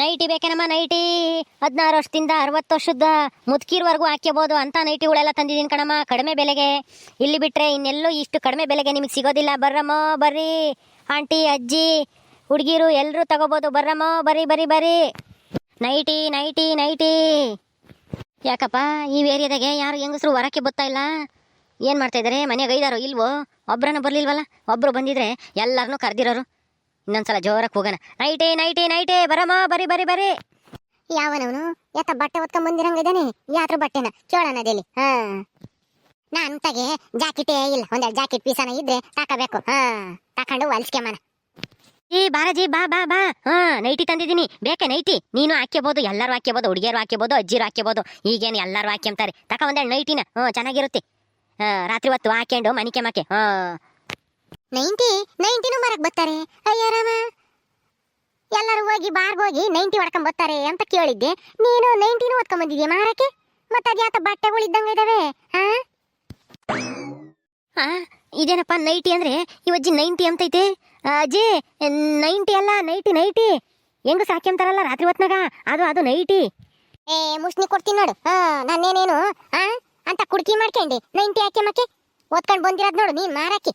Nighty ಬೇಕೇನಮ್ಮ, nighty? ಹದಿನಾರು ವರ್ಷದಿಂದ ಅರವತ್ತು ವರ್ಷದ ಮುದುಕಿರ್ವರೆಗೂ ಹಾಕ್ಯಬೋದು ಅಂತ ನೈಟಿಗಳೆಲ್ಲ ತಂದಿದ್ದೀನಿ ಕಣಮ್ಮ, ಕಡಿಮೆ ಬೆಲೆಗೆ. ಇಲ್ಲಿ ಬಿಟ್ರೆ ಇನ್ನೆಲ್ಲೂ ಇಷ್ಟು ಕಡಿಮೆ ಬೆಲೆಗೆ ನಿಮಗೆ ಸಿಗೋದಿಲ್ಲ. ಬರ್ರಮ್ಮ, ಬರ್ರಿ. ಆಂಟಿ, ಅಜ್ಜಿ, ಹುಡುಗಿರು ಎಲ್ಲರೂ ತಗೋಬೋದು. ಬರ್ರಮ್ಮ, ಬರ್ರಿ ಬರ್ರಿ ಬರ್ರಿ. Nightie nightie nightie. ಯಾಕಪ್ಪ, ಈ ಏರಿಯಾದಾಗೆ ಯಾರು ಹೆಂಗಸರು ಹೊರಕ್ಕೆ ಬರ್ತಾ ಇಲ್ಲ? ಏನು ಮಾಡ್ತಾ ಮನೆಗೆ ಐದಾರು, ಇಲ್ವೋ? ಒಬ್ರನ್ನ ಬರಲಿಲ್ವಲ್ಲ? ಒಬ್ರು ಬಂದಿದ್ರೆ ಎಲ್ಲರನ್ನೂ ಕರೆದಿರೋರು. ಇನ್ನೊಂದ್ಸಲ ಜೋರಕ್ಕೆ ಹೋಗೋಣ. ನೈಟೇ ನೈಟೇ ನೈಟೇ ಬರಮ್ಮ ಬರಿ ಬರಿ ಬರಿ. ಯಾವನವನು? ಯಾತ ಬಟ್ಟೆ ಹೊತ್ಕೊಂಡ್ ಬಂದಿರಂಗಿದ್ದಾನೆ ಯಾತ್ರ ಬಟ್ಟೆನ? ಕೇಳೋಣ ಅದೇಲಿ ಹಾ. ನಾನ್ ತಗೆ ಜಾಕೆಟೇ ಇಲ್ಲ. ಒಂದೆರಡು ಜಾಕೆಟ್ ಪೀಸನ ಇದ್ರೆ ತಾಕಬೇಕು. ಹಾ. ತಕೊಂಡು ಹೊಲ್ಸ್ಕೆಮನ ಈ ಬಾರಜಿ ಬಾ ಬಾ ಬಾ. ಹಾ ನೈಟಿ ತಂದಿದ್ದೀನಿ. ಬೇಕೆ ನೈಟಿ? ನೀನು ಹಾಕ್ಯಬಹುದು ಎಲ್ಲರೂ ಹಾಕ್ಯಬಹುದು ಹುಡುಗಿಯರು ಹಾಕ್ಯಬಹುದು ಅಜ್ಜಿರು ಹಾಕ್ಯಬಹುದು ಈಗೇನು ಎಲ್ಲರೂ ಹಾಕ್ಯಂತಾರೆ. ತಕ ಒಂದೆರಡು ನೈಟಿನ. ಹ್ಞೂ ಚೆನ್ನಾಗಿರುತ್ತೆ. ಹಾ ರಾತ್ರಿ ಹೊತ್ತು ಹಾಕ್ಯಂಡು ಮನಿಕೆ ಮಾಕೆ ಹಾ. ನೈಂಟಿ ನೈಂಟಿನೂ ಮರಕ್ ಬರ್ತಾರೆ. ಅಯ್ಯಾರಾಮ ಎಲ್ಲರೂ ಹೋಗಿ ಬಾರ್ಗ್ ಹೋಗಿ ನೈಂಟಿ ಹೊಡ್ಕೊಂಡ್ ಬರ್ತಾರೆ ಅಂತ ಕೇಳಿದ್ದೆ. ನೀನು ನೈಂಟಿನೂ ಹೊತ್ಕೊಂಡ್ ಬಂದಿದ್ಯಾ ಮಾರಕ್ಕೆ? ಮತ್ತೆ ಅದ್ಯಾತ ಬಟ್ಟೆಗಳು ಇದ್ದಂಗ ಇದಾವೆ? ಹಾ? ಹಾ ಇದೇನಪ್ಪ ನೈಟಿ ಅಂದ್ರೆ? ಇವಜ್ಜಿ ನೈಂಟಿ ಅಂತೈತೆ ಆ, ಅಜ್ಜಿ ನೈಂಟಿ ಅಲ್ಲ ನೈಟಿ ನೈಟಿ. ಹೆಂಗ ಸಾಕ್ಯಂತಾರಲ್ಲ ರಾತ್ರಿ ಹೊತ್ನಾಗ? ಅದು ಅದು ನೈಟಿ. ಏ ಮುಷ್ಣಿ ಕೊಡ್ತೀನಿ ನೋಡು. ಹಾ ನಾನೇನೇನು? ಹಾ ಅಂತ ಕುಡ್ಕಿ ಮಾಡ್ಕೊಂಡಿ. ನೈಂಟಿ ಹಾಕಿ ಮಕ್ಕೆ? ಓದ್ಕೊಂಡು ಬಂದಿರೋದು ನೋಡು ನೀನ್ ಮಾರಕ್ಕೆ.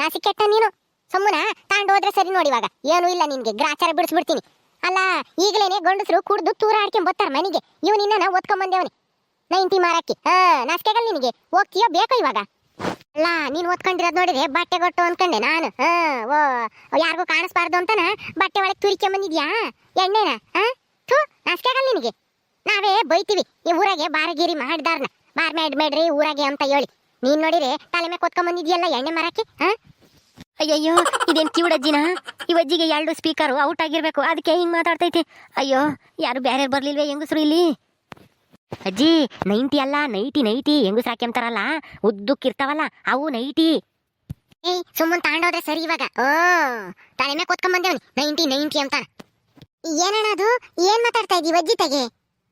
ನಾಸಿ ಸಿಕ್ಕೆಟ್ಟ ನೀನು. ಸುಮ್ಮನ ತಾಂಡ್ ಹೋದ್ರೆ ಸರಿ ನೋಡಿ ಇವಾಗ. ಏನು ಇಲ್ಲ ನಿನ್ಗೆ, ಗ್ರಾಚಾರ ಬಿಡಿಸ್ಬಿಡ್ತೀನಿ. ಅಲ್ಲ, ಈಗಲೇನೆ ಗಂಡಸರು ಕುಡ್ದು ತೂರ ಆಡ್ಕೊಂಡ್ ಬರ್ತಾರ ಮನೆಗೆ. ಇವ್ ನಿನ್ನ ಓದ್ಕೊಂಡ್ ಬಂದೇವನಿ ನೈಂಟಿ ಮಾರಾಕಿ ಹಾ ನಾಸ್ಕೆಗಲ್ ನಿನಗೆ. ಹೋಗ್ತೀಯೋ ಬೇಕೋ ಇವಾಗ? ಅಲ್ಲ, ನೀನ್ ಓದ್ಕೊಂಡಿರೋದ್ ನೋಡಿದ್ರೆ ಬಟ್ಟೆ ಕೊಟ್ಟು ಅನ್ಕೊಂಡೆ ನಾನು. ಹಾ, ಓ, ಯಾರಿಗೂ ಕಾಣಿಸ್ಬಾರ್ದು ಅಂತಾನ ಬಟ್ಟೆ ಒಳಗೆ ತುರಿಕೆ ಬಂದಿದ್ಯಾ? ಎಣ್ಣೆನ? ಹಾ? ಥೂ ನಾಸ್ಕೆಗಲ್ ನಿನಗೆ. ನಾವೇ ಬೈತೀವಿ. ಈ ಊರಾಗೆ ಬಾರಗಿರಿ ಮಾಡಿದಾರ್ನ. ಬಾರ್ ಮೇಡ್, ಮೇಡ್ರಿ ಊರಾಗೆ ಅಂತ ಹೇಳಿ. ನೀನ್ ನೋಡಿರೆ ತಲೆ ಮೇಲೆ ಕೊತ್ಕೊಂಡ್ ಬಂದಿದ್ಯಲ್ಲ ಎಣ್ಣೆ ಮರಕ್ಕೆ? ಹಾ? ಅಯ್ಯಯ್ಯೋ, ಇದೇನ್ ಈ ಇವಜ್ಜಿಗೆ ಎರಡು ಸ್ಪೀಕರು ಔಟ್ ಆಗಿರ್ಬೇಕು. ಅದಕ್ಕೆ ಹಿಂಗ್ ಮಾತಾಡ್ತೈತಿ. ಅಯ್ಯೋ, ಯಾರು ಬ್ಯಾರ ಬರ್ಲಿಲ್ವೇ ಹೆಂಗಸ್ರು ಇಲ್ಲಿ? ಅಜ್ಜಿ, ನೈಂಟಿ ಅಲ್ಲ, ನೈಟಿ ನೈಟಿ ಹೆಂಗಸ್ ಹಾಕ್ಯಂತಾರಲ್ಲ? ಉದ್ದಕ್ಕಿರ್ತಾವಲ್ಲ ಅವು ನೈಟಿ. ಸುಮ್ಮನ್ ತಾಂಡೋದ್ರೆ ಸರಿ ಇವಾಗ. ಓ ಕೊತ್ಕೊಂಡ್ ಬಂದೇವನಿ ನೈಂಟಿ ನೈಂಟಿ ಅಂತ ಏನಣ್ಣ ಅದು? ಏನ್ ಮಾತಾಡ್ತಾ ಇದ್ದೀವಿ ಅಜ್ಜಿ ತೆಗೆ?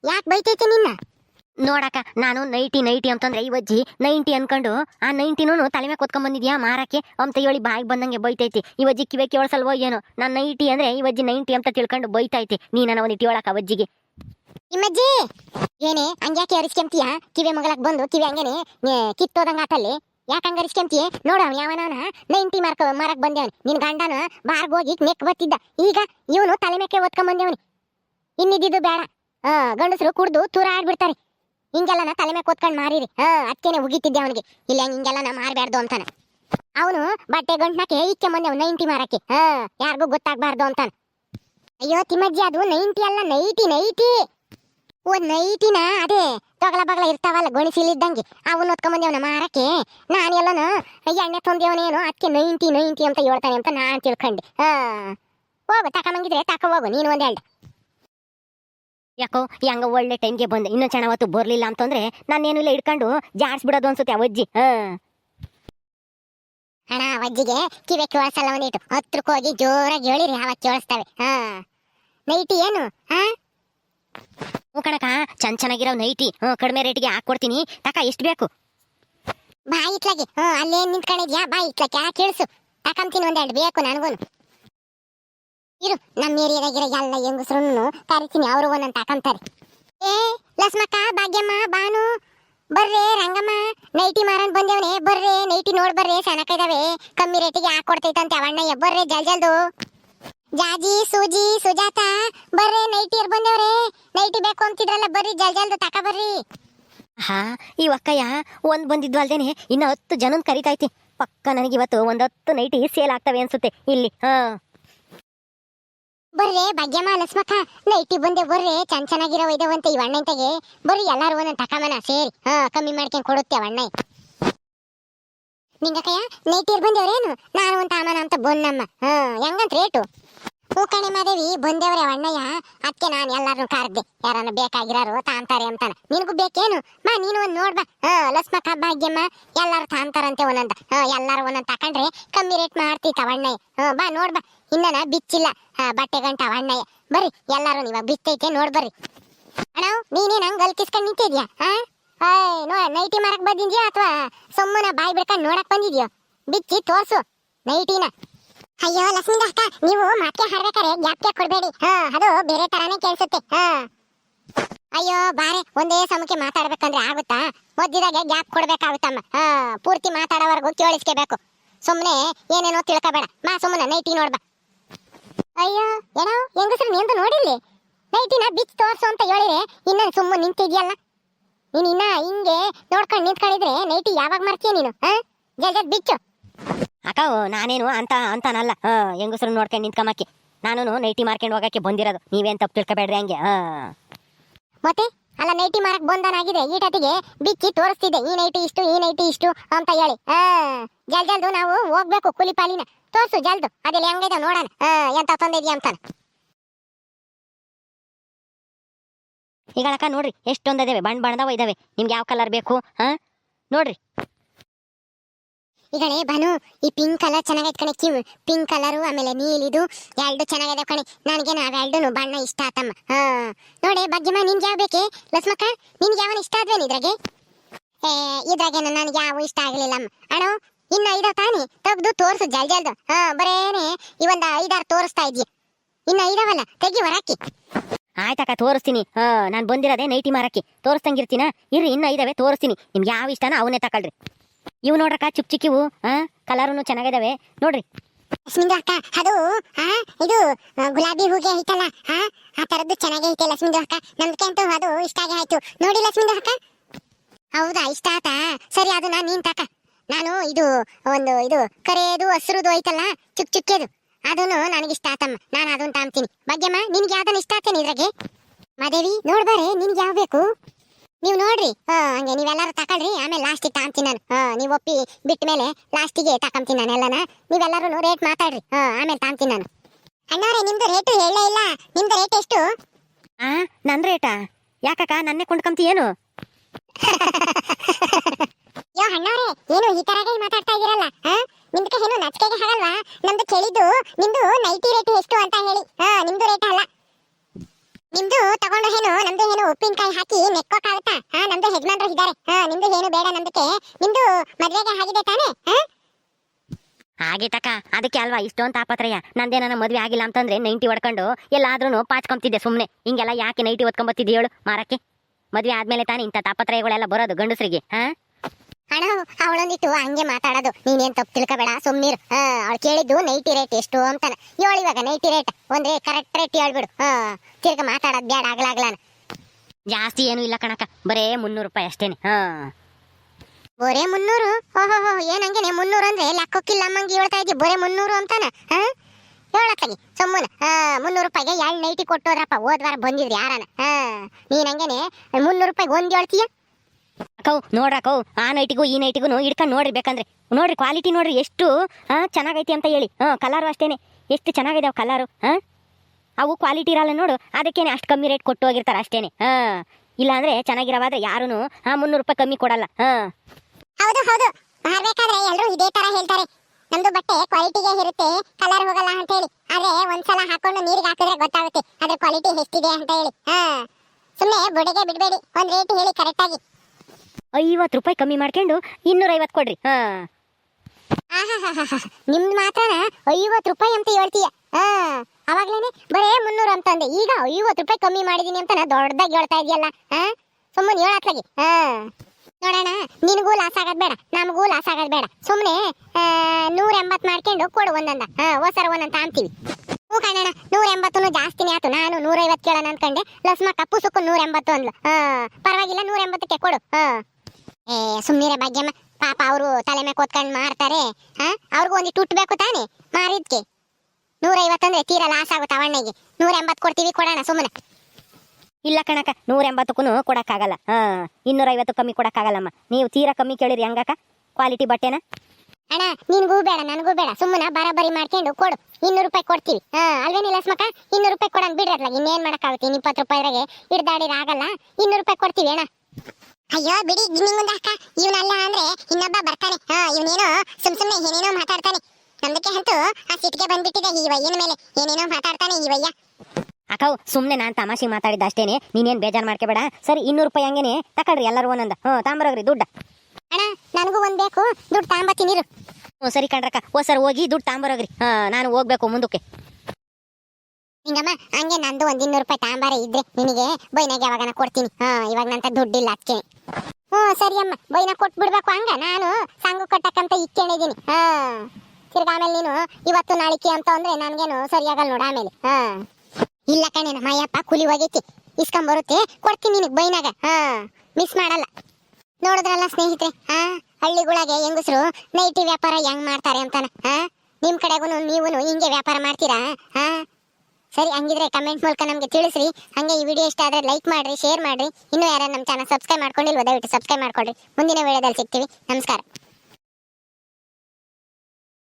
ಯಾಕೆ ಬೈತೈತೆ ನಿನ್ನ? ನೋಡಕ್ಕ, ನಾನು ನೈಟಿ ನೈಟಿ ಅಂತಂದ್ರೆ ಐವಜ್ಜಿ ನೈಂಟಿ ಅನ್ಕೊಂಡು, ಆ ನೈಂಟಿನೂ ತಲೆ ಮೇಲೆ ಬಂದಿದ್ಯಾ ಮಾರಕ್ಕೆ? ಅಂತ ಹೇಳಿ ಬಾಯಿಗೆ ಬಂದಂಗೆ ಬೈತೈತಿ. ಇವಜ್ಜಿ ಕಿವೆ ಕೇಳಿಸಲ್ವೋ ಏನೋ? ನಾನು ನೈಟಿ ಅಂದ್ರೆ ಇವಜ್ಜಿ ನೈಂಟಿ ಅಂತ ತಿಳ್ಕೊಂಡು ಬೈತೈತಿ. ನೀ ನನ್ನ ಒಂದು ಇಟ್ಟಿಯೊಳಕ ಅವಜ್ಜಿಗೆ ನಿಮ್ಮಜ್ಜಿ! ಏನೇ, ಹಂಗ್ಯಾಕೆ ಅರಿಸ್ಕೆಂತೀಯ? ಕಿವೆ ಮಗಳಕ್ ಬಂದು ಕಿವಿ ಹಂಗೇನೆ ಕಿತ್ತೋದಂಗ ಆತಲ್ಲಿ. ಯಾಕ ಹಂಗ ಅರಿಸ್ಕೆಂತೀಯ? ನೋಡ ಯಾವನವನ? ನೈಂಟಿ ಮಾರ್ಕ, ಮಾರಕ್ ಬಂದೇವನ್. ನಿನ್ ಗಂಡನ ಬಾರ್ಗ್ ಹೋಗಿ ನೆಕ್ ಬತ್ತಿದ್ದ. ಈಗ ಇವನು ತಲೆ ಮೇಕೆ ಒತ್ಕೊಂಡ್ ಬಂದೇವನಿ. ಇನ್ನಿದ್ದಿದ್ದು ಬೇಡ. ಗಂಡಸರು ಕುಡ್ದು ತೂರ ಆಡ್ಬಿಡ್ತಾರೆ ಹಿಂಗೆಲ್ಲನ ತಲೆ ಮೇಲೆ ಕೂತ್ಕೊಂಡು ಮಾರಿರಿ. ಹಾ ಅದಕ್ಕೇನೆ ಉಗಿತಿದ್ದೆ ಅವನಿಗೆ. ಇಲ್ಲ ಹಿಂಗೆಲ್ಲ ನಾ ಮಾರಬಾರ್ದು ಅಂತಾನೆ. ಅವನು ಬಟ್ಟೆ ಗಂಟ್ನಕ್ಕೆ ಇಕ್ಕೆ ಬಂದೆ ನೈಂಟಿ ಮಾರಕ್ಕೆ. ಹಾ, ಯಾರಿಗೂ ಗೊತ್ತಾಗಬಾರ್ದು ಅಂತಾನೆ. ಅಯ್ಯೋ, ತಿಮ್ಮಜ್ಜಿ, ಅದು ನೈಂಟಿ ಅಲ್ಲ, ನೈಟಿ ನೈಟಿ. ಓ, ನೈಟಿನ? ಅದೇ, ತೊಗಲ ಬಗಲ ಇರ್ತಾವಲ್ಲ, ಗೊಣಿಸಿಲಿದ್ದಂಗೆ. ಅವನು ಹೊತ್ಕೊಂಬಂದೇವನ ಮಾರಕ್ಕೆ. ನಾನು ಎಲ್ಲನ ಎಣ್ಣೆ ತಂದೇವನೇನು ಅದಕ್ಕೆ ನೈಂಟಿ ನೈಂಟಿ ಅಂತ ಹೇಳ್ತಾನೆ ಅಂತ ನಾನು ತಿಳ್ಕೊಂಡೆ. ಹಾ. ಹೋಗು ತಕೊಂಬಂಗಿದ್ರೆ ತಕ ಹೋಗು, ನೀನು ಒಂದೆರಡು ಯಾಕೋ ಹೆಂಗ ಒಳ್ಳೆ ಟೈಮ್ಗೆ ಬಂದೆ. ಇನ್ನೂ ಚೆನ್ನಾವತ್ತು ಬರ್ಲಿಲ್ಲ ಅಂತಂದ್ರೆ ನಾನೇನು ಇಲ್ಲ ಇಟ್ಕೊಂಡು ಜಾಡಿಸ್ಬಿಡೋದು ಅನ್ಸುತ್ತೆ ಅವಜ್ಜಿ. ಹಾ. ಅಣ್ಣ ಅವಜ್ಜಿಗೆ ಕಿವೆ ಕೇಳಿಸಲ್ಲ ಒಂದಿಟ್ಟು ಹತ್ರಕ್ಕೆ ಹೋಗಿ ಜೋರಾಗಿ ಹೇಳಿರಿ ಅವಾಗ ಕೇಳಿಸ್ತವೆ. ಹಾ. ನೈಟಿ ಏನು? ಹಾ? ಹ್ಞೂ ಕಣಕ ಚಂದ ಚೆನ್ನಾಗಿರೋ ನೈಟಿ. ಹ್ಞೂ ಕಡಿಮೆ ರೇಟಿಗೆ ಹಾಕ್ಕೊಡ್ತೀನಿ ತಕ ಎಷ್ಟು ಬೇಕು? ಬಾ ಇತ್ಲಾಗೆ. ಹ್ಞೂ ಅಲ್ಲೇ ನಿಂತ್ಕೊಂಡಿದ್ಯಾ? ಬಾ ಇತ್ಲಕ್ಕೆ. ಯಾ ಕೇಳಿಸು. ತಕಂತೀನಿ ಒಂದೆರಡು ಬೇಕು ನನಗೂನು. ಇರು ನಮ್ಮ ಏರಿಯಾದಾಗಿರೋ ಎಲ್ಲ ಹೆಂಗಸರನ್ನು ಕರಿತೀನಿ, ಅವರು ಒಂದಂತ ಹಾಕಂತಾರೆ ಏ, ಲಸ್ಮಕ್ಕ, ಭಾಗ್ಯಮ್ಮ ಬಾನು ಬರ್ರೆ, ರಂಗಮ್ಮ, ನೈಟಿ ಮಾರನ್ ಬಂದೇವನೆ, ಬರ್ರೆ, ನೈಟಿ ನೋಡ್ ಬರ್ರೆ ಇದಾವೆ, ಕಮ್ಮಿ ರೇಟಿಗೆ ಹಾಕೊಡ್ತೈತಂತೆ ಅವಣ್ಣಯ್ಯ, ಬರ್ರೆ ಜಲ್ ಜಲ್ದು ಜಾಜಿ, ಸೂಜಿ, ಸುಜಾತ, ಬರ್ರೆ, ನೈಟಿಯರ್ ಬಂದೇವ್ರೆ, ನೈಟಿ ಬೇಕು ಅಂತಿದ್ರಲ್ಲ, ಬರ್ರಿ ಜಲ್ ಜಲ್ದು ತಕ ಬರ್ರಿ. ಹಾ ಈ ಒಕ್ಕಯ್ಯ ಒಂದ್ ಬಂದಿದ್ವು ಅಲ್ದೇನೆ ಇನ್ನು ಹತ್ತು ಜನನ್ ಕರಿತೈತಿ ಪಕ್ಕ ನನಗೆ ಇವತ್ತು ಒಂದ್ ಹತ್ತು ನೈಟಿ ಸೇಲ್ ಆಗ್ತವೆ ಅನ್ಸುತ್ತೆ, ಇಲ್ಲಿ, ಹಾ. ಬರ್ರೆ ಭಾಗ್ಯಮ್ಮ ಲಸ್ಮಕ್ಕ ನೈಟಿ ಬಂದೆ ಬರ್ರೆ ಚೆನ್ನ ಚೆನ್ನಾಗಿರೋ ಇದಾವಂತೆ ಈ ಅಣ್ಣಂತೆಗೆ. ಬರ್ರಿ, ಎಲ್ಲಾರು ಒಂದೊಂದು ತಕಮನ, ಸೇರಿ. ಹಾ, ಕಮ್ಮಿ ಮಾಡ್ಕೊಂಡು ಕೊಡುತ್ತೆ ಅಣ್ಣ ನಿಂಗಕ್ಕಯ್ಯ ನೈಟಿರ್ ಬಂದೇವ್ರೇನು? ನಾನು ಒಂದು ತಾಮನ ಅಂತ ಬಂದಮ್ಮ ಹಾ, ಹೆಂಗಂತ ರೇಟು? ಹೂ ಕಣೆ ಮಾದೇವಿ ಬಂದೇವ್ರೆ ಅಣ್ಣಯ್ಯ. ಅದಕ್ಕೆ ನಾನು ಎಲ್ಲಾರನ್ನು ಕರೆದೆ. ಯಾರನ್ನ ಬೇಕಾಗಿರೋರು ತಾಂತಾರೆ ಅಂತಾನ. ನಿನಗೂ ಬೇಕೇನು? ಮಾ, ನೀನು ಒಂದು ನೋಡ್ಬಾ ಹಾ, ಲಸ್ಮಕ್ಕ ಎಲ್ಲಾರು ತಾಂತಾರಂತೆ ಒಂದೊಂದು. ಹಾ, ಎಲ್ಲಾರು ಒಂದೊಂದು ತಕೊಂಡ್ರೆ ಕಮ್ಮಿ ರೇಟ್ ಮಾಡ್ತಿ ಅಣ್ಣಯ್ಯ. ಹಾ, ಬಾ ನೋಡ್ಬಾ ಇನ್ನನ ಬಿಚ್ಚಿಲ್ಲ. ಹಾ, ಬಟ್ಟೆ ಗಂಟ ಅಣ್ಣಯ್ಯ. ಬರ್ರಿ, ಎಲ್ಲಾರು ಇವಾಗ ಬಿತ್ತೈತೆ ನೋಡ್ಬರ್ರಿ ಅಣ್ಣ, ನೀನೇ ನಂಗೆ ಗಲ್ಕಿಸ್ಕೊಂಡ್ ನಿಂತಿದ್ಯಾ? ಹಾ? ನೋ ನೈಟಿ ಮಾರಕ್ ಬಂದಿದ್ಯಾ ಅಥವಾ ಸೊಮ್ಮನ ಬಾಯಿ ಬೇಕಾ ನೋಡಕ್ ಬಂದಿದ್ಯೋ? ಬಿಚ್ಚಿ ತೋರ್ಸು. ನೈಟಿನ. ಅಯ್ಯೋ, ಲಕ್ಷ್ಮಿ ಅಕ್ಕ, ನೀವು ಮಾತ್ಗೆ ಹಾಡ್ಬೇಕಾರೆ ಗ್ಯಾಪ್ಗೆ ಕೊಡ್ಬೇಡಿ. ಹಾ, ಅದು ಬೇರೆ ತರಾನೇ ಕೇಳಿಸುತ್ತೆ. ಹಾ. ಅಯ್ಯೋ, ಬಾರೆ, ಒಂದೇ ಸಮಕ್ಕೆ ಮಾತಾಡ್ಬೇಕಂದ್ರೆ ಆಗುತ್ತಾ? ಮಧ್ಯದಾಗೆ ಗ್ಯಾಪ್ ಕೊಡ್ಬೇಕಾಗುತ್ತಮ್ಮ. ಹಾ, ಪೂರ್ತಿ ಮಾತಾಡೋವರೆಗೂ ಕೇಳಿಸ್ಕೋಬೇಕು. ಸುಮ್ಮನೆ ಏನೇನೋ ತಿಳ್ಕೊಬೇಡ. ಮಾ, ಸುಮ್ಮನೆ ನೈಟಿ ನೋಡ್ಬಾ. ಅಯ್ಯೋ, ಏನೋ, ಹೆಂಗಸ್ರು ನಿಂದು ನೋಡಿಲ್ಲಿ? ನೈಟಿನ ಬಿಚ್ ತೋರ್ಸು ಅಂತ ಹೇಳಿದ್ರೆ ಇನ್ನ ಸುಮ್ಮನೆ ನಿಂತಿದ್ಯಲ್ಲ? ನೀನು ಇನ್ನ ಹಿಂಗೆ ನೋಡ್ಕೊಂಡು ನಿಂತ್ಕೊಂಡಿದ್ರೆ ನೈಟಿ ಯಾವಾಗ ಮರ್ತೀಯ ನೀನು, ಹಾ? ಜಲ್ದಿ ಜಲ್ ಬಿಚ್ಚು. ಅಕ್ಕ ನಾನೇನು ಅಂತ ಅಂತಾನಲ್ಲ. ಹೆಂಗಸ್ರು ನೋಡ್ಕೊಂಡು ನಿಂತ್ಕಮಕ್ಕೆ. ನಾನು ನೈಟಿ ಮಾರ್ಕೊಂಡು ಹೋಗಕ್ಕೆ ಬಂದಿರೋದು. ನೀವೇನ್ ತಪ್ಪು ತಿಳ್ಕೊಬೇಡ್ರಿ ಹಂಗೆ ಮತ್ತೆ? ಅಲ್ಲ ನೈಟಿ ಮಾರಕ್ ಬಂದನಾಗಿದೆ ಈ ಟತಿಗೆ ಬಿಚ್ಚಿ ತೋರಿಸ್ತಿದ್ದೆ. ಈ ನೈಟಿ ಇಷ್ಟು ಈ ನೈಟಿ ಇಷ್ಟು ಅಂತ ಹೇಳಿ. ಜಲ್ ಜಲ್ದು ನಾವು ಹೋಗ್ಬೇಕು ಕೂಲಿ ಪಾಲಿನ. ತೋರ್ಸು ಜಲ್ದು. ಅದೆಲ್ಲ ಹೆಂಗಿದೆ ನೋಡೋಣ. ಎಂತ ತಂದಿದ್ಯಾ ಅಂತಾನ. ಈಗ ಅಕ್ಕ ನೋಡ್ರಿ ಎಷ್ಟೊಂದಿದಾವೆ ಬಣ್ಣ ಬಣ್ಣದವ ಇದಾವೆ. ನಿಮ್ಗೆ ಯಾವ ಕಲರ್ ಬೇಕು ಹಾಂ? ನೋಡ್ರಿ. ಈಗಣೆ ಬನು ಈ ಪಿಂಕ್ ಕಲರ್ ಚೆನ್ನಾಗೈತೆ ಕಣೆ ಕಿವ್ ಪಿಂಕ್ ಕಲರು ಆಮೇಲೆ ನೀಲಿದು, ಎರಡು ಚೆನ್ನಾಗಿದೆ ಕಣೆ. ನನಗೆ ನಾವೆರಡು ಬಣ್ಣ ಇಷ್ಟ ಆತಮ್ಮ. ಹಾ. ನೋಡಿ, ಭಾಗ್ಯಮ್ಮ, ನಿನ್ಗೆ ಯಾವ ಬೇಕೆ? ಲಸ್ಮಕ್ಕ, ನಿನ್ಗೆ ಯಾವನ ಇಷ್ಟ ಆದ್ವೇನು ಇದ್ರಾಗೆ? ಏ ಇದ್ರಾಗೆ ನನಗೆ ಯಾವ ಇಷ್ಟ ಆಗಲಿಲ್ಲ ಅಮ್ಮ ಅಣ್ಣ ಇನ್ನ ಐದಾವ್ ತಾನಿ? ತೆಗ್ದು ತೋರಿಸು ಜಲ್ ಜಲ್ದು. ಹಾ, ಬರೇನೆ ಒಂದ್ ಐದಾರು ತೋರಿಸ್ತಾ ಇದ್ದೀಯ ಇನ್ನ ಐದಾವಲ್ಲ ತೆಗಿ ಹೊರಾಕಿ ಆಯ್ತಕ್ಕ, ತೋರಿಸ್ತೀನಿ. ಹಾ, ನಾನು ಬಂದಿರೋದೇ ನೈಟಿ ಮಾರಕ್ಕೆ. ತೋರಿಸ್ತಂಗಿರ್ತೀನ ಇರ್ರಿ, ಇನ್ನ ಇದಾವೆ ತೋರಿಸ್ತೀನಿ. ನಿಮ್ಗೆ ಯಾವ ಇಷ್ಟನೋ ಅವನ್ನೇ ತಗೊಳ್ರಿ ಇವು ನೋಡ್ರಕ್ಕ ಚಿಕ್ಕ ಚಿಕ್ಕಿವು ಹಾ ಕಲರ್ನು ಚೆನ್ನಾಗಿದಾವೆ. ನೋಡ್ರಿ. ಲಕ್ಷ್ಮಿಂದು ಅಕ್ಕ, ಅದು ಹಾ ಇದು ಗುಲಾಬಿ ಹೂಗೆ ಐತಲ್ಲ ಹಾ ಆ ತರದ್ದು ಚೆನ್ನಾಗಿ ಐತೆ ಲಕ್ಷ್ಮಿಂದು ಅಕ್ಕ. ನಮ್ಗೆ ಅದು ಇಷ್ಟ ಆಗಿ ನೋಡಿ ಲಕ್ಷ್ಮಿ ಅಕ್ಕ. ಹೌದಾ, ಇಷ್ಟ ಆತಾ? ಸರಿ, ಅದು ನಾನು ನೀನ್ ತಾಕ ನಾನು ಇದು, ಒಂದು, ಇದು ಕರೆಯದು ಹಸಿರುದು ಐತಲ್ಲ ಚುಕ್ ಚುಕ್ಕೆದು. ಅದನ್ನು ನನಗೆ ಇಷ್ಟ ಆತಮ್ಮ. ನಾನು ಅದನ್ನ ತಾಂತೀನಿ ಭಾಗ್ಯಮ್ಮ, ನಿನ್ಗೆ ಯಾವ್ದನ್ನ ಇಷ್ಟ ಆತೇನೆ ಇದ್ರಾಗೆ? ಮಾದೇವಿ, ನೋಡ್ಬಾರೆ, ನಿನ್ಗೆ ಯಾವ ಬೇಕು? ನೀವು ನೋಡ್ರಿ ಹಂಗೆ ನೀವೆಲ್ಲರೂ ತಗೊಳ್ರಿ ಆಮೇಲೆ ಲಾಸ್ಟಿಗೆ ತಾಂತೀನಿ ನಾನು. ನೀವು ಒಪ್ಪಿ ಬಿಟ್ಟ ಮೇಲೆ ಲಾಸ್ಟಿಗೆ ತಕೊಂತೀನಿ ನಾನು ಎಲ್ಲನ. ನೀವೆಲ್ಲರೂ ರೇಟ್ ಮಾತಾಡ್ರಿ. ಆಮೇಲೆ ತಾಂತೀನಿ ನಾನು. ಅಣ್ಣವ್ರೆ ನಿಮ್ದು ರೇಟು ಹೇಳೇ ಇಲ್ಲ. ನಿಮ್ದು ರೇಟ್ ಎಷ್ಟು? ಆ ನನ್ ರೇಟಾ ಯಾಕಕ್ಕ ನನ್ನೇ ಕೊಂಡ್ಕೊಂತಿ ಏನು? ಯೋ ಅಣ್ಣವ್ರೆ ಏನು ಈ ತರಗೆ ಮಾತಾಡ್ತಾ ಇದೀರಲ್ಲ ನಿಮ್ದಕ್ಕೆ ಏನು ನಚಿಕೆಗೆ ಹಾಗಲ್ವಾ ನಮ್ದು ಕೇಳಿದ್ದು ನಿಮ್ದು ನೈಟಿ ರೇಟ್ ಎಷ್ಟು ಅಂತ ಹೇಳಿ. ಹಾ ನಿಮ್ದು ರೇಟ್ ಅಲ್ಲ. ನಿಮ್ದು ತಗೊಂಡು ಏನು ನಮ್ದು ಏನು ಉಪ್ಪಿನಕಾಯಿ ಹಾಕಿ ನೆಕ್ಕೋಕ್ಕಾಗುತ್ತಾ ಹಾ ನಮ್ದು ಯಜಮಾನ್ರು ಇದ್ದಾರೆ. ಹಾ ನಿಮ್ದು ಏನು ಬೇಡ ನಮ್ದಕ್ಕೆ ನಿಮ್ದು ಮದ್ವೆಗೆ ಆಗಿದೆ ತಾನೇ? ಹಾ? ಅದಕ್ಕೆ ಅಲ್ವಾ ಇಷ್ಟೊಂದು ತಾಪತ್ರಯ? ನಂದೇ ನನ್ನ ಮದ್ವೆ ಆಗಿಲ್ಲ ಅಂತಂದ್ರೆ ನೈಂಟಿ ಹೊಡ್ಕೊಂಡು ಎಲ್ಲಾದ್ರೂ ಪಾಚ್ಕೊಂತಿದ್ದೆ ಸುಮ್ಮನೆ ಹಿಂಗೆಲ್ಲ ಯಾಕೆ ನೈಟಿ ಹೊತ್ಕೊಂಬತ್ತಿದ್ದೆ ಹೇಳು ಮಾರಕ್ಕೆ. ಮದ್ವೆ ಆದ್ಮೇಲೆ ತಾನೇ ಇಂಥ ತಾಪತ್ರಯಗಳೆಲ್ಲ ಬರೋದು ಗಂಡಸರಿಗೆ ಹಾ? ಅಣ್ಣ ಅವಳೊಂದಿಟ್ಟು ಹಂಗೆ ಮಾತಾಡೋದು. ನೀನೇನ್ ತಪ್ಪು ತಿಳ್ಕೊಬೇಡ ಸುಮ್ಮನಿರು ಹಾ. ಅವಳು ಕೇಳಿದ್ದು ನೈಟಿ ರೇಟ್ ಎಷ್ಟು ಅಂತಾನೆ. ಹೇಳು ಇವಾಗ ನೈಟಿ ರೇಟ್. ಒಂದೇ ಕರೆಕ್ಟ್ ರೇಟ್ ಹೇಳ್ಬಿಡು. ಹಾ, ತಿರ್ಗ ಮಾತಾಡೋದ್ ಬೇಡ ಆಗ್ಲಾಗ್ಲಾನ ಜಾಸ್ತಿ ಏನು ಇಲ್ಲ ಕಣಕ್ಕ. ಬರೇ ಮುನ್ನೂರು ರೂಪಾಯಿ ಅಷ್ಟೇನೆ. ಹಾ. ಬರೇ ಮುನ್ನೂರು? ಓಹೋ ಏನ್ ಹಂಗೇನೆ? ಮುನ್ನೂರು ಅಂದ್ರೆ ಲೆಕ್ಕೋಕಿಲ್ಲ ಅಮ್ಮಂಗೆ ಹೇಳ್ತಾ ಇದ್ದಿ. ಬರೇ ಮುನ್ನೂರು ಅಂತಾನ? ಹಾ? ಸುಮ್ಮನ. ಹಾ, ಮುನ್ನೂರು ರೂಪಾಯಿಗೆ ಎರಡು ನೈಟಿ ಕೊಟ್ಟೋದ್ರಪ್ಪ ಹೋದ್ವಾರ ಬಂದಿದ್ರಿ ಯಾರನ? ಹಾ, ನೀನ್ ಹಂಗೇನೆ? ಮುನ್ನೂರು ರೂಪಾಯಿಗೆ ಒಂದ್ ಹೇಳ್ತೀಯ? ಅಕ್ಕವ್ ನೋಡ್ರಕ್ಕವ್ ಆ ನೈಟಿಗೂ ಈ ನೈಟಿಗೂ ಹಿಡ್ಕೊಂಡು ನೋಡ್ರಿ ಬೇಕಂದ್ರೆ. ನೋಡ್ರಿ ಕ್ವಾಲಿಟಿ ನೋಡ್ರಿ, ಎಷ್ಟು ಚೆನ್ನಾಗೈತಿ ಅಂತ ಹೇಳಿ. ಹಾಂ ಕಲರು ಅಷ್ಟೇನೆ. ಎಷ್ಟು ಚೆನ್ನಾಗಿದಾವೆ ಕಲರು ಹಾಂ? ಅವು ಕ್ವಾಲಿಟಿ ಇರಲ್ಲ ನೋಡು, ಅದಕ್ಕೇನೆ ಅಷ್ಟು ಕಮ್ಮಿ ರೇಟ್ ಕೊಟ್ಟು ಹೋಗಿರ್ತಾರೆ ಅಷ್ಟೇನೆ. ಹಾ, ಇಲ್ಲಾಂದ್ರೆ ಚೆನ್ನಾಗಿರವಾದ್ರೆ ಯಾರೂ ಹಾಂ ಮುನ್ನೂರು ರೂಪಾಯಿ ಕಮ್ಮಿ ಕೊಡಲ್ಲ. ಹಾಂ. ಹೌದು ಹೌದು. ಎಲ್ಲರೂ ಇದೇ ತರ ಹೇಳ್ತಾರೆ. ನಮ್ದು ಬಟ್ಟೆ ಕ್ವಾಲಿಟಿಗೆ ಇರುತ್ತೆ ಕಲರ್ ಹೋಗಲ್ಲ ಅಂತ ಹೇಳಿ. ಆದ್ರೆ ಒಂದ್ಸಲ ಹಾಕೊಂಡು ನೀರಿಗೆ ಹಾಕಿದ್ರೆ ಗೊತ್ತಾಗುತ್ತೆ, ಅದ್ರ ಕ್ವಾಲಿಟಿ ಎಷ್ಟಿದೆ ಅಂತ ಹೇಳಿ. ಹಾ. ಸುಮ್ಮನೆ ಬೊಡೆಗೆ ಬಿಡಬೇಡಿ, ಒಂದ್ ರೇಟ್ ಹೇಳಿ ಕರೆಕ್ಟ್ ಆಗಿ. ಐವತ್ತು ರೂಪಾಯಿ ಕಮ್ಮಿ ಮಾಡ್ಕೊಂಡು ಇನ್ನೂರೈವತ್ತು ಕೊಡ್ರಿ. ಆಹಾಹಾಹಾಹಾ. ನಿಮ್ದು ಮಾತ್ರ ಐವತ್ತು ರೂಪಾಯಿ ಅಂತ ಹೇಳ್ತೀಯ. ಅವಾಗ್ಲೇನೆ ಬರೇ ಮುನ್ನೂರು ಅಂತ ಅಂದೆ. ಈಗ ಐವತ್ತು ರೂಪಾಯಿ ಕಮ್ಮಿ ಮಾಡಿದೀನಿ ಅಂತ ನಾ ದೊಡ್ಡದಾಗಿ ಹೇಳ್ತಾ ಇದೆಯಲ್ಲ ಸುಮ್ಮನೆ ಹೇಳತ್ಲಾಗಿ ನೋಡೋಣ ನಿನಗೂ ಲಾಸ್ ಆಗೋದು ಬೇಡ. ನಮಗೂ ಲಾಸ್ ಆಗೋದು ಬೇಡ. ಸುಮ್ಮನೆ ನೂರ ಎಂಬತ್ತು ಮಾಡ್ಕೊಂಡು ಕೊಡು ಒಂದಂದ. ಹಾ ಓಸರ ಒಂದಂತ ಅಂತೀವಿ ಹ್ಞೂ ಕಣ್ಣಣ್ಣ ನೂರ ಎಂಬತ್ತು ಜಾಸ್ತಿನೇ ಆಯ್ತು ನಾನು ನೂರೈವತ್ತು ಕೇಳೋಣ ಅಂದ್ಕೊಂಡೆ ಲಸ್ಮ ಕಪ್ಪು ಸುಕ್ಕು ನೂರ ಎಂಬತ್ತು ಅಂದ್ಲು. ಹಾ. ಪರವಾಗಿಲ್ಲ ನೂರ ಎಂಬತ್ತಕ್ಕೆ ಕೊಡು. ಹಾ. ಏ ಬಗ್ಗೆ ಭಾಗ್ಯಮ್ಮ. ಪಾಪ ಅವರು ತಲೆ ಮೇಲೆ ಕೂತ್ಕೊಂಡು ಮಾರ್ತಾರೆ. ಹಾ? ಅವ್ರಿಗೂ ಒಂದಿಟ್ಟು ಬೇಕು ತಾನೆ? ಮಾರಿದ್ಕೆ. ನೂರೈವತ್ತಂದ್ರೆ ತೀರಾ ಲಾಸ್ ಆಗುತ್ತೆ ಅವಣ್ಣಗೆ. ನೂರ ಎಂಬತ್ತು ಕೊಡ್ತೀವಿ ಕೊಡೋಣ ಸುಮ್ಮನೆ ಇಲ್ಲ ಕಣಕ್ಕ ನೂರ ಎಂಬತ್ತಕ್ಕೂ ಕೊಡಕ್ಕಾಗಲ್ಲ. ಹಾ ಇನ್ನೂರೈವತ್ತು ಕಮ್ಮಿ ಕೊಡೋಕ್ಕಾಗಲ್ಲಮ್ಮ. ನೀವು ತೀರಾ ಕಮ್ಮಿ ಕೇಳಿರಿ ಹಂಗಕ್ಕ? ಕ್ವಾಲಿಟಿ ಬಟ್ಟೆನ? ಅಣ್ಣ ನಿನ್ಗೂ ಬೇಡ ನನಗೂ ಬೇಡ. ಸುಮ್ಮನೆ ಬರಾಬರಿ ಮಾಡ್ಕೊಂಡು ಕೊಡು. ಇನ್ನೂರು ರೂಪಾಯಿ ಕೊಡ್ತೀವಿ. ಹಾ ಅಲ್ವೇನಿಲ್ಲ ಸ್ಮಕ ಇನ್ನೂರು ರೂಪಾಯಿ ಕೊಡೋಣ ಬಿಡ್ರಲ್ಲ ಇನ್ನೇನು ಮಾಡೋಕ್ಕಾಗುತ್ತೆ? ಇನ್ನು ಇಪ್ಪತ್ತು ರೂಪಾಯಿಗೆ ಹಿಡ್ದಾಡಿರಾಗಲ್ಲ ಇನ್ನೂರು ರೂಪಾಯಿ ಕೊಡ್ತೀವಿ ಅಣ್ಣ. ಅಯ್ಯೋ ಬಿಡಿ ನಿಮ್ಮಿಂದ ಅಕ್ಕ. ಇವನಲ್ಲ ಅಂದ್ರೆ ಇನ್ನೊಬ್ಬ ಬರ್ತಾನೆ. ಹಾ ಇವನೇನೋ ಸುಮ್ ಸುಮ್ನೆ ಏನೇನೋ ಮಾತಾಡ್ತಾನೆ. ನಮ್ದಕ್ಕೆ ಅಂತೂ ಆ ಸಿಟ್ಗೆ ಬಂದ್ಬಿಟ್ಟಿದೆ ಈ ವಯ್ಯನ ಮೇಲೆ. ಏನೇನೋ ಮಾತಾಡ್ತಾನೆ ಈ ವಯ್ಯ. ಅಕ್ಕವ್ ಸುಮ್ನೆ ನಾನ್ ತಮಾಷೆ ಮಾತಾಡಿದ್ದ ಅಷ್ಟೇನೆ. ನೀನೇನ್ ಬೇಜಾರ್ ಮಾಡ್ಕೋಬೇಡ ಸರಿ ಇನ್ನೂರು ರೂಪಾಯಿ ಹಂಗೇನೆ ತಕೊಳ್ರಿ ಎಲ್ಲರೂ ಒಂದೊಂದು. ಹ್ಞೂ ತಾಂಬರೋಗ್ರಿ ದುಡ್ಡ. ಅಣ್ಣ ನನಗೂ ಒಂದ್ ಬೇಕು. ದುಡ್ಡು ತಾಂಬತ್ತೀನಿ ತಿನ್ನಿರು ಹ್ಞೂ ಸರಿ ಕಣ್ರಕ್ಕ. ಓ ಸರ್ ಹೋಗಿ ದುಡ್ಡು ತಾಂಬರೋಗ್ರಿ. ಹಾ ನಾನು ಹೋಗ್ಬೇಕು ಮುಂದಕ್ಕೆ. ಹಿಂಗಮ್ಮ, ಹಂಗೆ ನಂದು ಒಂದ್ ಇನ್ನೂರು ರೂಪಾಯಿ ತಾಂಬಾರ ಇದ್ರೆ ನಿನಗೆ ಬೈನಾಗ ಯಾವಾಗನ ಕೊಡ್ತೀನಿ. ಹಾ, ಇವಾಗ ನಂತ ದುಡ್ಡಿಲ್ಲ ಅದಕ್ಕೆ ಹ್ಞೂ ಸರಿ ಅಮ್ಮ ಬೈನ ಕೊಟ್ಬಿಡ್ಬೇಕು ಹಂಗ. ನಾನು ಸಂಘ ಕಟ್ಟಕ್ಕಂತ ಇಕ್ಕೇಳಿದ್ದೀನಿ ಹಾ, ತಿರ್ಗ ಆಮೇಲೆ ನೀನು ಇವತ್ತು ನಾಳಿಕೆ ಅಂತ ಅಂದ್ರೆ ನನ್ಗೇನು ಸರಿಯಾಗಲ್ಲ ನೋಡ ಆಮೇಲೆ. ಹಾ. ಇಲ್ಲ ಕಣೆ, ನಮ್ಮ ಅಯ್ಯಪ್ಪ ಕೂಲಿ ಹೋಗೈತಿ. ಇಸ್ಕೊಂಬರುತ್ತೆ, ಕೊಡ್ತೀನಿ ನಿನಗೆ ಬೈನಾಗ. ಹಾ ಮಿಸ್ ಮಾಡಲ್ಲ. ನೋಡಿದ್ರಲ್ಲ ಸ್ನೇಹಿತರೆ, ಹಾ, ಹಳ್ಳಿಗಳಾಗೆ ಹೆಂಗಸರು ನೈಟಿ ವ್ಯಾಪಾರ ಹೆಂಗ್ ಮಾಡ್ತಾರೆ ಅಂತಾನ. ಹಾ, ನಿಮ್ ಕಡೆಗೂ ನೀವು ಹಿಂಗೆ ವ್ಯಾಪಾರ ಮಾಡ್ತೀರಾ? ಹಾ ಸರಿ, ಹಂಗಿದ್ರೆ ಕಮೆಂಟ್ ಮೂಲಕ ನಮಗೆ ತಿಳಿಸ್ರಿ. ಹಂಗೆ ಈ ವಿಡಿಯೋ ಇಷ್ಟ ಆದರೆ ಲೈಕ್ ಮಾಡ್ರಿ ಶೇರ್ ಮಾಡ್ರಿ. ಇನ್ನೂ ಯಾರು ನಮ್ಮ ಚಾನಲ್ ಸಬ್ಸ್ಕ್ರೈಬ್ ಮಾಡ್ಕೊಂಡಿಲ್ವ, ದಯವಿಟ್ಟು ಸಬ್ಸ್ಕ್ರೈಬ್ ಮಾಡ್ಕೊಳ್ರಿ. ಮುಂದಿನ ವಿಡಿಯೋದಲ್ಲಿ ಸಿಗ್ತೀವಿ. ನಮಸ್ಕಾರ.